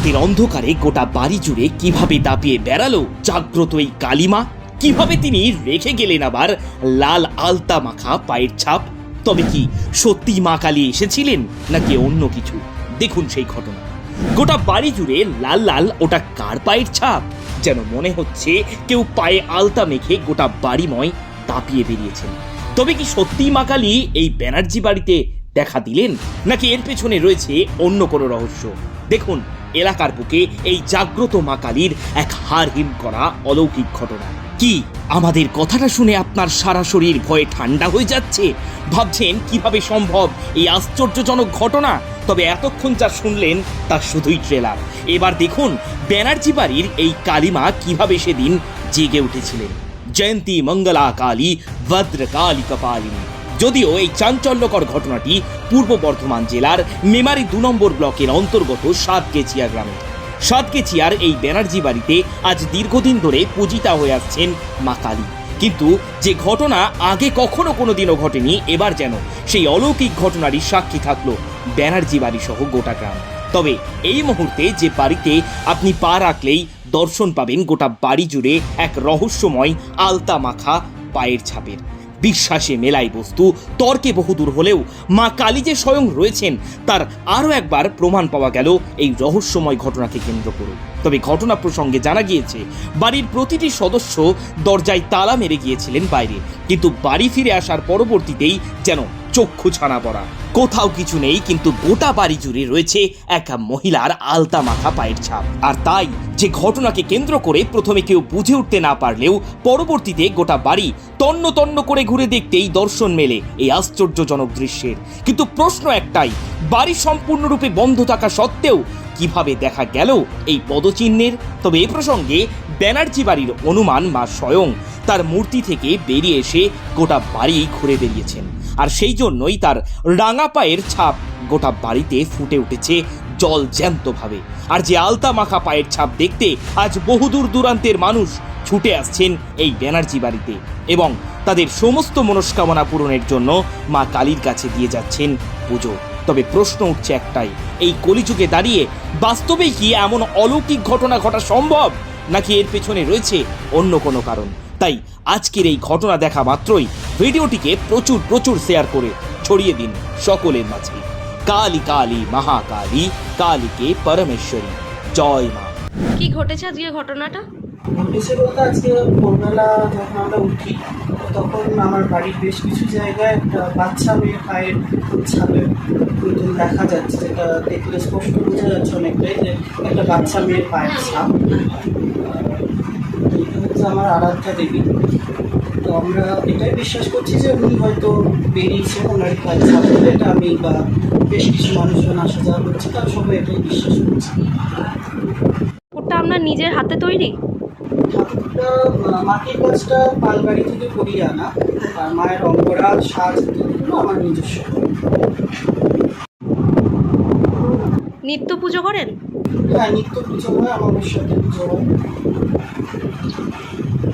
রাতের অন্ধকারে গোটা বাড়ি জুড়ে কীভাবে দাপিয়ে বেড়ালো জাগ্রত এই কালিমা? কীভাবে তিনি রেখে গেলেন আবার লাল আলতা মাখা পায়ের ছাপ? তবে কি সত্যি মা কালী এসেছিলেন নাকি অন্য কিছু? দেখুন সেই ঘটনা। গোটা বাড়ি জুড়ে লাল লাল ওটা কার পায়ের ছাপ? যেন মনে হচ্ছে কেউ পায়ে আলতা মেখে গোটা বাড়িময় দাপিয়ে বেরিয়েছেন। তবে কি সত্যি মা কালী এই ব্যানার্জি বাড়িতে দেখা দিলেন? নাকি এর পেছনে রয়েছে অন্য কোনো রহস্য? দেখুন এলাকার বুকে এই জাগ্রত মা কালীর এক হার হিম করা অলৌকিক ঘটনা। কি, আমাদের কথাটা শুনে আপনার সারা শরীর ভয়ে ঠান্ডা হয়ে যাচ্ছে? ভাবছেন কীভাবে সম্ভব এই আশ্চর্যজনক ঘটনা? তবে এতক্ষণ যা শুনলেন তা শুধুই ট্রেলার এবার দেখুন ব্যানার্জি বাড়ির এই কালিমা কীভাবে সেদিন জেগে উঠেছিলেন। জয়ন্তী মঙ্গলা কালী ভদ্র কালী কপালিনী। যদিও এই চাঞ্চল্যকর ঘটনাটি পূর্ব বর্ধমান জেলার মেমারি দু নম্বর ব্লকের অন্তর্গত সাতকেচিয়া গ্রামে। সাতকেচিয়ার এই ব্যানার্জি বাড়িতে আজ দীর্ঘদিন ধরে পূজিতা হয়ে আসছেন মা কালী। কিন্তু যে ঘটনা আগে কখনো কোনোদিনও ঘটেনি, এবার যেন সেই অলৌকিক ঘটনারই সাক্ষী থাকল ব্যানার্জি বাড়ি সহ গোটা গ্রাম। তবে এই মুহূর্তে যে বাড়িতে আপনি পা রাখলেই দর্শন পাবেন গোটা বাড়ি জুড়ে এক রহস্যময় আলতা মাখা পায়ের ছাপের। বিশ্বাসে মেলাই বস্তু, তর্কে বহুদূর হলেও মা কালী যে স্বয়ং রয়েছেন, তার আরও একবার প্রমাণ পাওয়া গেল এই রহস্যময় ঘটনাকে কেন্দ্র করে। তবে ঘটনা প্রসঙ্গে জানা গিয়েছে, বাড়ির প্রতিটি সদস্য দরজায় তালা মেরে গিয়েছিলেন বাইরে, কিন্তু বাড়ি ফিরে আসার পরবর্তীতেই যেন চক্ষু ছানা পড়া কোথাও কিছু নেই, কিন্তু গোটা বাড়ি জুড়ে রয়েছে এক মহিলার আলতা মাথা পায়ের ছাপ। আর তাই যে ঘটনাকে কেন্দ্র করে প্রথমে কেউ বুঝে উঠতে না পারলেও পরবর্তীতে গোটা বাড়ি তন্ন তন্ন করে ঘুরে দেখতেই দর্শন মেলে এই আশ্চর্যজনক দৃশ্যের। কিন্তু প্রশ্ন একটাই, বাড়ি সম্পূর্ণরূপে বন্ধ থাকা সত্ত্বেও কীভাবে দেখা গেল এই পদচিহ্নের? তবে এ প্রসঙ্গে ব্যানার্জি বাড়ির অনুমান মা স্বয়ং তার মূর্তি থেকে বেরিয়ে এসে গোটা বাড়ি ঘুরে বেরিয়েছেন আর সেই জন্যই তার রাঙা পায়ের ছাপ গোটা বাড়িতে ফুটে উঠেছে জল জ্যান্তভাবে আর যে আলতা মাখা পায়ের ছাপ দেখতে আজ বহুদূর দূরান্তের মানুষ ছুটে আসছেন এই ব্যানার্জি বাড়িতে এবং তাদের সমস্ত মনস্কামনা পূরণের জন্য মা কালীর কাছে দিয়ে যাচ্ছেন পুজো। তবে প্রশ্ন উঠছে একটাই, এই কলিযুগে দাঁড়িয়ে বাস্তবে কি এমন অলৌকিক ঘটনা ঘটা সম্ভব? নাকি এর পেছনে রয়েছে অন্য কোনো কারণ? তাই আজকের এই ঘটনা দেখা মাত্রই ভিডিওটিকে প্রচুর প্রচুর শেয়ার করে ছড়িয়ে দিন সকলের মাঝে। কালী কালী মহাকালী কালীকে পরমেশ্বরী। জয় মা। কি ঘটেছে আজকে ঘটনাটা? ঘটেছে বলতে আজকে ভোরবেলা যখন আমরা উঠি তখন আমার বাড়ির বেশ কিছু জায়গায় একটা বাচ্চা মেয়ে পায়ের ছাপের কিন্তু দেখা যাচ্ছে যেটা দেখলে স্পষ্ট বোঝা যাচ্ছে অনেকটাই যে একটা বাচ্চা মেয়ের পায়ের ছাপ। হচ্ছে আমার আরাধ্যা দেবী। তো আমরা এটাই বিশ্বাস করছি যে উনি হয়তো বেরিয়েছেন ওনার কাজ এটা আমি বা বেশ কিছু মানুষজন আসা যাওয়া করছে তারা সবাই এটাই বিশ্বাস করছি। ওটা আপনার নিজের হাতে তৈরি? মাটির গাছটা পালবাড়ি থেকে করিয়ে আনা আর মায়ের অঙ্গরাজ সাজ আমার নিজস্ব। নিত্য পুজো করেন? হ্যাঁ নিত্য পুজো হয় আমার সাথে পুজো হয়।